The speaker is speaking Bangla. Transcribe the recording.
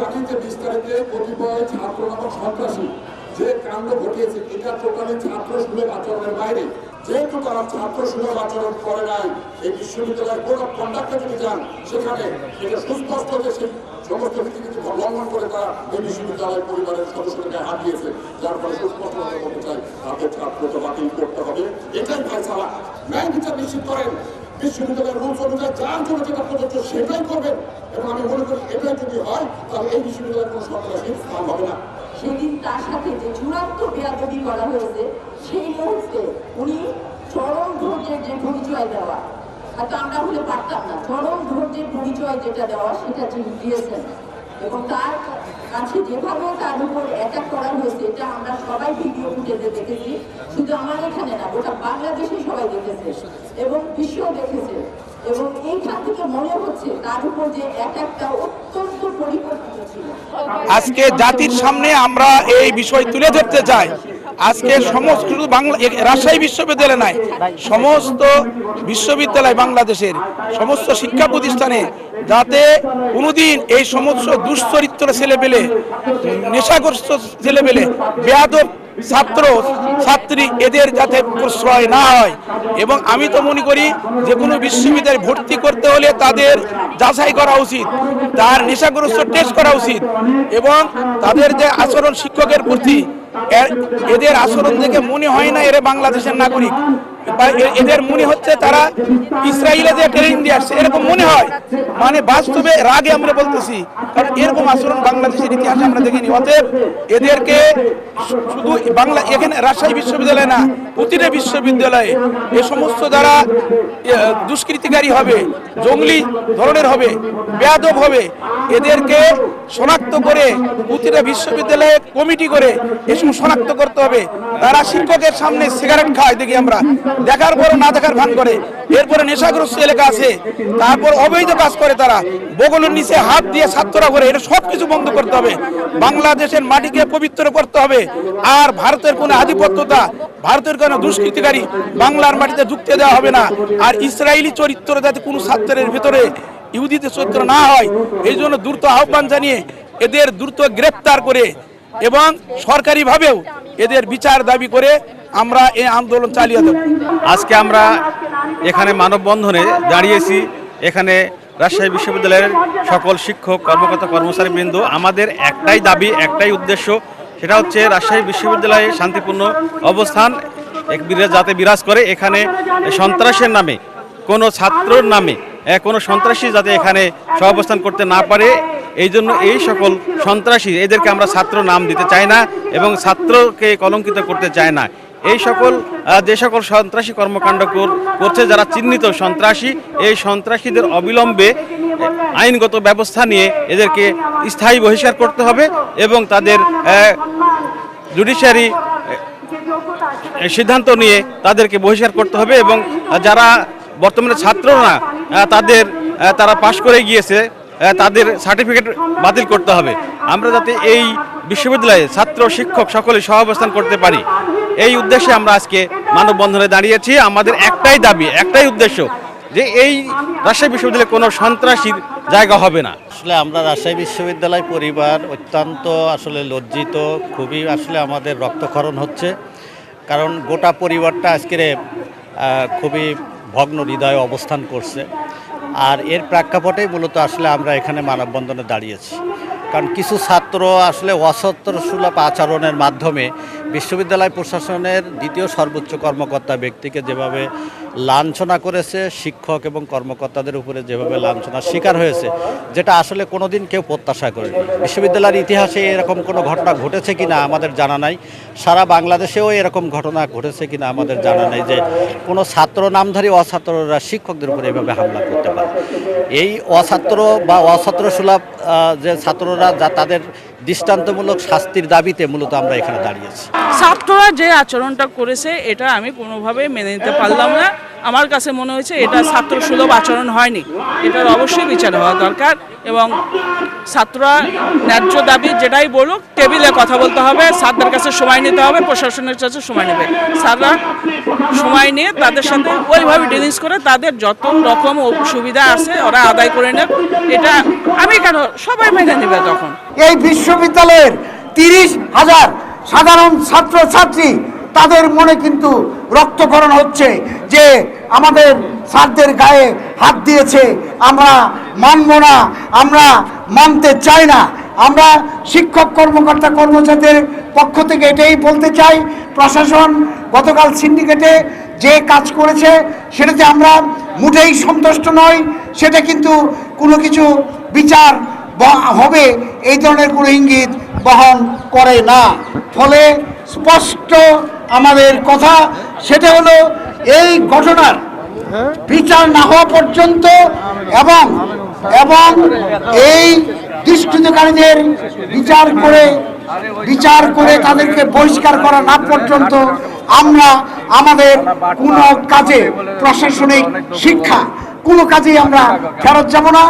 যে বিস্তারিতে কতিপয় ছাত্র নামক সন্ত্রাসী যে কাণ্ড ঘটিয়েছে, এটা টোটালি ছাত্র সুলভ আচরণের বাইরে। যেহেতু তারা ছাত্র সুলভ আচরণ করে নাই, এই বিশ্ববিদ্যালয়ের কোড অফ কন্ডাক্টে যদি যান, সেখানে এটা সুস্পষ্ট যে সেই সমস্ত নীতিনীতি লঙ্ঘন করে তারা এই বিশ্ববিদ্যালয়ের পরিবারের সদস্যদেরকে হাত যার ফলে সুস্পষ্টভাবে বলতে চাই, তাদের ছাত্রকে বাতিল করতে হবে। এটাই ফয়সালা ন্যায় বিচার নিশ্চিত করেন। বিশ্ববিদ্যালয়ের রুলস অনুযায়ী যা জন্য যেটা প্রযোজ্য সেটাই করবেন। এবং আমি মনে করি এটাই যদি হয়, তাহলে এই বিশ্ববিদ্যালয়ের কোনো সন্ত্রাসী স্থান হবে না। সেদিন তার সাথে যে চূড়ান্ত বেয়াদবি করা হয়েছে, সেই মুহূর্তে উনি চরম ধৈর্যের যে পরিচয় দেওয়া হয়তো আমরা হলে পারতাম না, চরম ধৈর্যের পরিচয় যেটা দেওয়া, সেটা তিনি দিয়েছেন। এবং তার কাছে যেভাবে তার উপর অ্যাটাক করা হয়েছে, এটা আমরা সবাই ভিডিও ফুটেজে দেখেছি। শুধু আমার এখানে না, গোটা বাংলাদেশে সবাই দেখেছে এবং বিশ্ব দেখেছে। এবং এইখান থেকে মনে হচ্ছে তার উপর যে অ্যাটাকটা অত্যন্ত পরিকল্পিত ছিল। আজকে জাতির সামনে আমরা এই বিষয় তুলে ধরতে চাই। আজকে সমস্ত শুধু বাংলা রাজশাহী বিশ্ববিদ্যালয় নাই, সমস্ত বিশ্ববিদ্যালয় বাংলাদেশের, সমস্ত শিক্ষা প্রতিষ্ঠানে যাতে কোনোদিন এই সমস্ত দুশ্চরিত্র ছেলে পেলে নেশাগ্রস্ত ছেলে পেলে বেয়াদব ছাত্র, ছাত্রী এদের যাতে প্রশ্রয় না হয়। এবং আমি তো মনে করি যে কোনো বিশ্ববিদ্যালয়ে ভর্তি করতে হলে তাদের যাচাই করা উচিত, তার নেশাগ্রস্ত টেস্ট করা উচিত এবং তাদের যে আচরণ শিক্ষকের প্রতি এদের আচরণ দেখে মনে হয় না এরা বাংলাদেশের নাগরিক। এদের মনে হচ্ছে তারা ইসরায়েলে যে ট্রেনিং দিয়ে আসছে, এরকম মনে হয়। মানে বাস্তবে রাগে আমরা বলতেছি, কারণ এরকম আচরণ বাংলাদেশের ইতিহাসে আমরা দেখিনি। অতএব এদেরকে শুধু বাংলা, এখানে রাজশাহী বিশ্ববিদ্যালয় না, প্রতিটা বিশ্ববিদ্যালয়ে এ সমস্ত যারা দুষ্কৃতিকারী হবে, জঙ্গলি ধরনের হবে, বেয়াদব হবে। এদেরকে শনাক্ত করে প্রতিটা বিশ্ববিদ্যালয়ে কমিটি করে এসব শনাক্ত করতে হবে। তারা শিক্ষকের সামনে সিগারেট খায়, দেখি আমরা। দেখার পরও না দেখার ভান করে। এরপরে নেশাগ্রস্ত এলাকা আছে। তারপর অবৈধ কাজ করে তারা। বগলের নিচে হাত দিয়ে ছাত্ররা করে। এটা সব কিছু বন্ধ করতে হবে। বাংলাদেশের মাটিকে পবিত্র করতে হবে। আর ভারতের কোনো আধিপত্যতা, ভারতের কোনো দুষ্কৃতিকারী বাংলার মাটিতে ঢুকতে দেওয়া হবে না। আর ইসরায়েলি চরিত্র যাতে কোনো ছাত্রের ভেতরে ইহুদিদের চরিত্র না হয়, এই জন্য দ্রুত আহ্বান জানিয়ে এদের দ্রুত গ্রেপ্তার করে এবং সরকারিভাবেও এদের বিচার দাবি করে আমরা এই আন্দোলন চালিয়ে দেব আজকে আমরা এখানে মানববন্ধনে দাঁড়িয়েছি। এখানে রাজশাহী বিশ্ববিদ্যালয়ের সকল শিক্ষক, কর্মকর্তা, কর্মচারীবৃন্দ, আমাদের একটাই দাবি, একটাই উদ্দেশ্য, সেটা হচ্ছে রাজশাহী বিশ্ববিদ্যালয়ে শান্তিপূর্ণ অবস্থান যাতে বিরাজ করে। এখানে সন্ত্রাসের নামে, কোনো ছাত্রর নামে কোনো সন্ত্রাসী যাতে এখানে সহাবস্থান করতে না পারে এই জন্য এই সকল সন্ত্রাসী, এদেরকে আমরা ছাত্র নাম দিতে চাই না এবং ছাত্রকে কলঙ্কিত করতে চাই না। এই সকল যে সকল সন্ত্রাসী কর্মকাণ্ড কর- করছে, যারা চিহ্নিত সন্ত্রাসী, এই সন্ত্রাসীদের অবিলম্বে আইনগত ব্যবস্থা নিয়ে এদেরকে স্থায়ী বহিষ্কার করতে হবে এবং তাদের জুডিশিয়ারি সিদ্ধান্ত নিয়ে তাদেরকে বহিষ্কার করতে হবে এবং যারা বর্তমানে ছাত্ররা তাদের তারা পাশ করে গিয়েছে তাদের সার্টিফিকেট বাতিল করতে হবে। আমরা যাতে এই বিশ্ববিদ্যালয়ে ছাত্র, শিক্ষক সকলে সহাবস্থান করতে পারি। এই উদ্দেশ্যে আমরা আজকে মানববন্ধনে দাঁড়িয়েছি। আমাদের একটাই দাবি, একটাই উদ্দেশ্য যে এই রাজশাহী বিশ্ববিদ্যালয়ে কোনো সন্ত্রাসীর জায়গা হবে না। আসলে আমরা রাজশাহী বিশ্ববিদ্যালয় পরিবার অত্যন্ত আসলে লজ্জিত, খুবই আসলে আমাদের রক্তক্ষরণ হচ্ছে। কারণ গোটা পরিবারটা আজকের খুবই ভগ্ন হৃদয়ে অবস্থান করছে। আর এর প্রেক্ষাপটেই মূলত আসলে আমরা এখানে মানববন্ধনে দাঁড়িয়েছি। কারণ কিছু ছাত্র আসলে অসত্র সুলভ আচরণের মাধ্যমে বিশ্ববিদ্যালয় প্রশাসনের দ্বিতীয় সর্বোচ্চ কর্মকর্তা ব্যক্তিকে যেভাবে লাঞ্ছনা করেছে, শিক্ষক এবং কর্মকর্তাদের উপরে যেভাবে লাঞ্ছনার শিকার হয়েছে, যেটা আসলে কোনোদিন কেউ প্রত্যাশা করেনি। বিশ্ববিদ্যালয়ের ইতিহাসে এরকম কোনো ঘটনা ঘটেছে কিনা আমাদের জানা নাই। সারা বাংলাদেশেও এরকম ঘটনা ঘটেছে কিনা আমাদের জানা নেই যে কোনো ছাত্র, নামধারী অছাত্ররা শিক্ষকদের উপরে এভাবে হামলা করতে পারে। এই অছাত্র বা অছাত্র সুলভ যে ছাত্ররা, যা তাদের দৃষ্টান্তমূলক শাস্তির দাবিতে মূলত আমরা এখানে দাঁড়িয়েছি। ছাত্ররা যে আচরণটা করেছে, এটা আমি কোনোভাবে মেনে নিতে পারলাম না। আমার কাছে মনে হয়েছে, এটা ছাত্র সুলভ আচরণ হয়নি। এটার অবশ্যই বিচার হওয়া দরকার এবং ছাত্ররা ন্যায্য দাবি যেটাই বলুক, টেবিলে কথা বলতে হবে, স্যারদের কাছে সময় নিতে হবে, প্রশাসনের কাছে সময় নেবে। স্যাররা সময় নিয়ে তাদের সাথে ওইভাবে ডিলিংস করে, তাদের যত রকম সুবিধা আছে ওরা আদায় করে নেব এটা আমি কেন, সবাই মেনে নেবে তখন। এই বিশ্ববিদ্যালয়ের তিরিশ হাজার সাধারণ ছাত্র ছাত্রী তাদের মনে কিন্তু রক্তকরণ হচ্ছে যে আমাদের স্যারদের গায়ে হাত দিয়েছে। আমরা মানব না, আমরা মানতে চাই না। আমরা শিক্ষক কর্মকর্তা কর্মচারীদের পক্ষ থেকে এটাই বলতে চাই, প্রশাসন, গতকাল সিন্ডিকেটে যে কাজ করেছে, সেটাতে আমরা মোটেই সন্তুষ্ট নই। সেটা কিন্তু কোনো কিছু বিচার হবে, এই ধরনের কোনো ইঙ্গিত বহন করে না। ফলে স্পষ্ট আমাদের কথা সেটা হলো, এই ঘটনার বিচার না হওয়া পর্যন্ত এবং এবং এই দুষ্কৃতকারীদের বিচার করে বিচার করে তাদেরকে বহিষ্কার করা না পর্যন্ত আমরা আমাদের কোনো কাজে, প্রশাসনিক শিক্ষা, কোনো কাজেই আমরা ফেরত যাব না।